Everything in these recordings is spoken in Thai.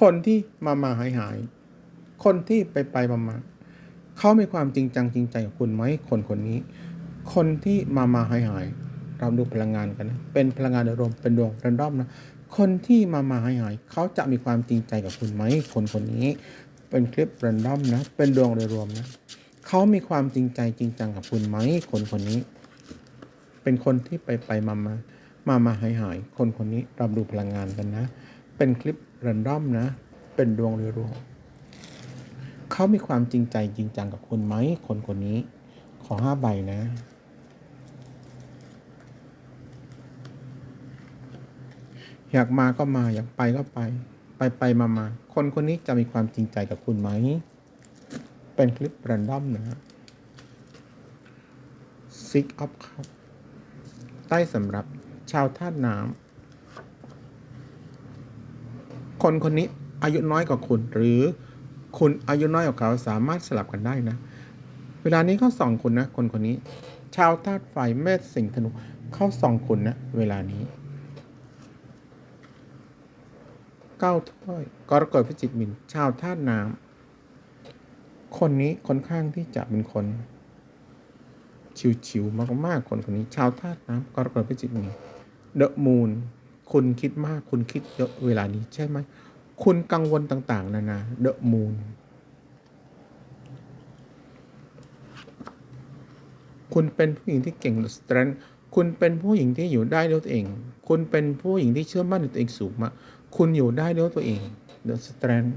คนที่มามาหายหาย คนที่ไปไปมามาเขามีความจริงจังจริงใจกับคุณไหมคนคนนี้ คนที่มามาหายหาย เราดูพลังงานกันนะเป็นพลังงานโดยรวมเป็นดวงเรนดอมนะคนที่มามาหายหายเขาจะมีความจริงใจกับคุณไหมคนคนนี้ เป็นคลิปเรนดอมนะเป็นดวงโดยรวมนะเขามีความจริงใจจริงจังกับคุณไหมคนคนนี้ เป็นคนที่ไปไปมามามามาหายหาย คนคนนี้เราดูพลังงานกันนะ เป็นคลิป รนดอมนะ เป็นดวงโดยรวมเขามีความจริงใจจริงจังกับคุณไหมคนคนนี้ ขอห้าใบนะอยากมาก็มาอยากไปก็ไป ไปไปมามาคนคนนี้จะมีความจริงใจกับคุณไหม เป็นคลิปแรนดอมนะฮะ Six of Cup ใต้สำหรับชาวธาตุน้ำ คนคนนี้อายุน้อยกว่าคุณ หรือคุณอายุน้อยกว่าเขาสามารถสลับกันได้นะ เวลานี้เขาส่องคุณนะ คนคนนี้ ชาวธาตุไฟเมษสิงห์ธนูเขาส่องคุณนะ เวลานี้เก้าถ้วยกรกฎพิจิกมิน ชาวธาตุน้ำคนนี้ค่อนข้างที่จะเป็นคน ชิวๆมากๆคนคนนี้ ชาวธาตุน้ำกรกฎพิจิกมินเดอะมูน คุณคิดมากคุณคิดเยอะเวลานี้ใช่ไหม คุณกังวลต่าง ๆนานาเดอะมูนคุณเป็นผู้หญิงที่เก่งสตรนคุณเป็นผู้หญิงที่อยู่ได้ด้วยตัวเอง คุณเป็นผู้หญิงที่เชื่อมั่นในตัวเองสูงมากคุณอยู่ได้ด้วยตัวเอง The Strength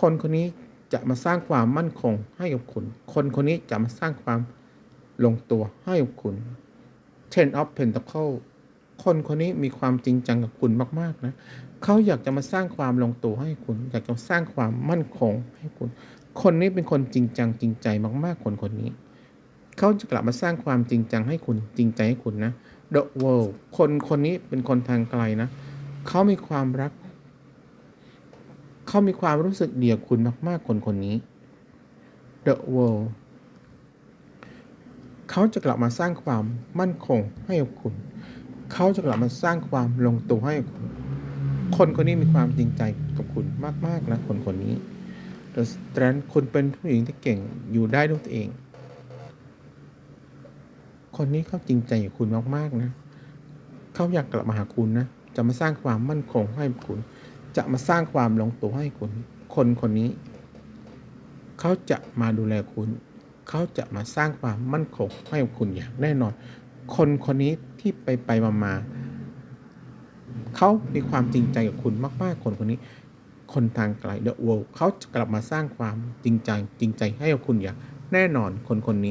คนคนนี้จะมาสร้างความมั่นคงให้กับคุณ คนคนนี้จะมาสร้างความลงตัวให้กับคุณ Ten of Pentacle คนคนนี้มีความจริงจังกับคุณมากๆนะเขาอยากจะมาสร้างความลงตัวให้คุณ อยากจะสร้างความมั่นคงให้คุณ คนนี้เป็นคนจริงจังจริงใจมากๆ คนคนนี้เขาจะกลับมาสร้างความจริงจังให้คุณจริงใจให้คุณนะ The World คนคนนี้เป็นคนทางไกลนะเขามีความรักเขามีความรู้สึกเดียวคุณมากๆ คนคนนี้ The World เขาจะกลับมาสร้างความมั่นคงให้กับคุณ เขาจะกลับมาสร้างความลงตัวให้กับคุณ คนคนนี้มีความจริงใจกับคุณมากๆนะคนคนนี้ The Strength คุณเป็นผู้หญิงที่เก่งอยู่ได้ด้วยตัวเอง คนนี้เขาจริงใจกับคุณมากๆนะ เขาอยากกลับมาหาคุณนะ จะมาสร้างความมั่นคงให้คุณ จะมาสร้างความลงตัวให้คุณ คนคนนี้ เขาจะมาดูแลคุณ เขาจะมาสร้างความมั่นคงให้กับคุณอย่างแน่นอน คนคนนี้ที่ไปไปมามาเขามีความจริงใจกับคุณมากๆ คนคนนี้ คนทางไกลเดอะเวิลด์เขาจะกลับมาสร้างความจริงใจจริงใจให้กับคุณอย่างแน่นอนคนคนนี้